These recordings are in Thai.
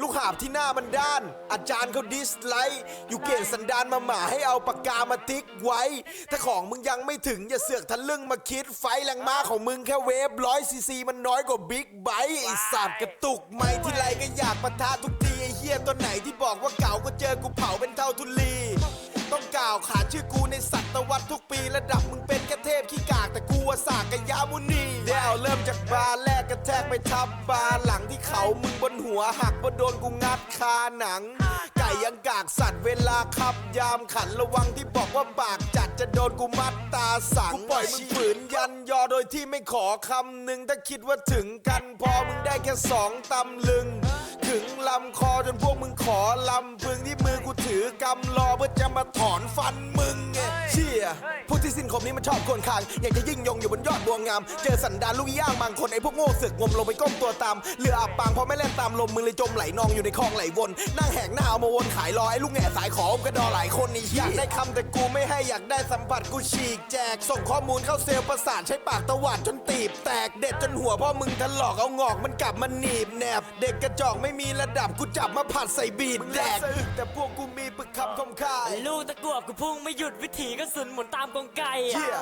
ลูกหาบที่หน้ามันด้าน อาจารย์เขาดิสไลค์อยู่เกณฑ์สันดานมาหมาให้เอาปากกามาติ๊กไว้ ถ้าของมึงยังไม่ถึงอย่าเสือกทะลึ่งมาคิดไฟแรงม้าของมึงแค่เวฟร้อยซีซีมันน้อยกว่าบิ๊กไบค์ไอสัตว์กระตุกไม่ที่ไรก็อยากปะทะทุกทีไอเฮียตัวไหนที่บอกว่าเก่าก็เจอกูเผาเป็นเท่าทุลี ต้องกล่าวขาชื่อกูในสัตวรรษทุกปีระดับมึง ว่าสากยามุนีเดี๋ยวเริ่มจากบาร์แรกกระแทกไปทับบาร์หลังที่เขามึงบนหัวหักเพราะโดนกูงัดคาหนัง ไก่ยังกากสัตว์เวลาขับยามขันระวังที่บอกว่าปากจัดจะโดนกูมัดตาสังกูปล่อยมึงฝืนยันยอโดยที่ไม่ขอคำหนึ่งถ้าคิดว่าถึงกันพอมึงได้แค่สองตำลึงถึงลำคอจนพวกมึงขอลำพึงที่มือกูถือกำรอเพื่อจะมาถอนฟันมึงไงเชี่ ยพวกที่สิ้นคมนี้มันชอบคนคาง อยากจะยิ่งยงอยู่บนยอดบัวงาม เจอสันดานลูกย่างบางคนไอ้พวกโง่เสือกงมลงไปก้มตัวตามเรืออับปางเพราะไม่เล่นตามลมมึงเลยจมไหลนองอยู่ในคลองไหลวน นั่งแหกหน้าเอามาวนขายรอไอ้ลูกแง่สายขอมกระดอหลายคนนี่อยากได้คำแต่กูไม่ให้อยากได้สัมผัสกูฉีกแจก ส่งข้อมูลเข้าเซลล์ประสาทใช้ปากตวัดจนตีบแตกเด็ดจนหัวพ่อมึงทะลอกเอางอกมันกลับมาหนีบแนบ เด็กกระจอกไม่มีระดับกูจับมาผัดใส่บีดแดกแต่พวกกูมีปึกคำคมคายลูกตะกวบกูพุ่งไม่หยุดวิถีกระสุนหมุนตามกองไก่เชี่ย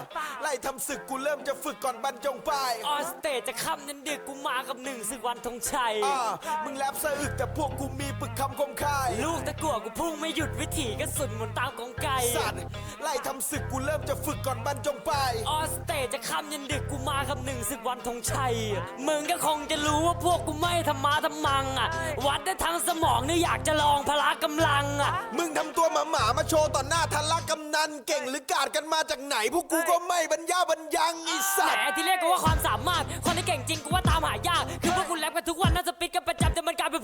ไล่ทำศึกกูเริ่มจะฝึกก่อนบรรจงป้ายออสเตจจะค่ำยันดึกกูมากับหนึ่งศึกวันธงชัยอ่ามึงแลบสะอึกแต่พวกกูมีปึก คำคมคาย ลูกตะกรวบกูพุ่งไม่หยุดวิถีกระสุนหมุนตามกองไก่สัตว์ไล่ทำศึกกูเริ่มจะฝึกก่อนบรรจงป้ายออสเตจจะค่ำยันดึกกูมากับหนึ่งศึกวันธงชัยมึงก็คงจะรู้ว่าพวกกูไม่ทำมาทำมังอะ วัดได้ทั้งสมองเนี่ยอยากจะลองพละกำลังอะ มึงทำตัวหมาหมาๆมาโชว์ต่อหน้าทะลักกำนันเก่งหรือกาดกันมาจากไหน พวกกูก็ไม่บรรยาบรรยังไอสัแหตว์มที่เรียกกันว่าความสามารถ คนที่เก่งจริงกูว่าตามหายากคือ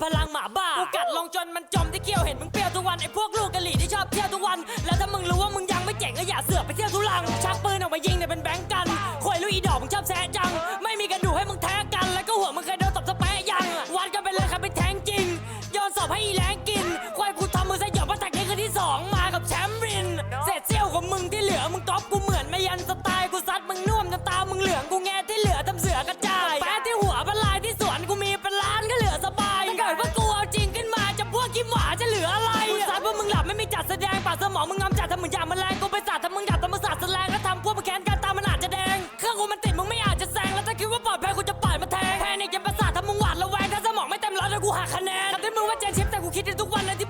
พลังหมาบ้ากูกัดลงจนมันจมที่เกี้ยวเห็นมึงเปรี้ยวทุกวันไอ้พวกลูกกะหรี่ที่ชอบเที่ยวทุกวัน แล้วถ้ามึงรู้ว่ามึงยังไม่เจ๋งก็อย่าเสือกไปเที่ยวทุลังชักปืนออกมายิงเนี่ยเป็นแบงก์กันข่อยลูกอีดอกมึงชอบแซะจัง ไม่มีกระดู จัดแสดงป่าสมองมึงงำจัดทำเหมือนอย่างมันแรงกูไปสาดทำมึงอยากทำมึงสาดแสดงแล้วทำพวกมึงแค้นกันตามมันอาจจะแดงเครื่องกูมันติดมึงไม่อาจจะแซงแล้วถ้าคิดว่าปลอดภัยกูจะปล่อยมาแทงแพนิคยันประสาททำมึงหวาดระแวงถ้าสมองไม่เต็มร้อยแล้วกูหักคะแนนทำได้มึงว่าเจนชิปแต่กูคิดในทุกวันเลยที่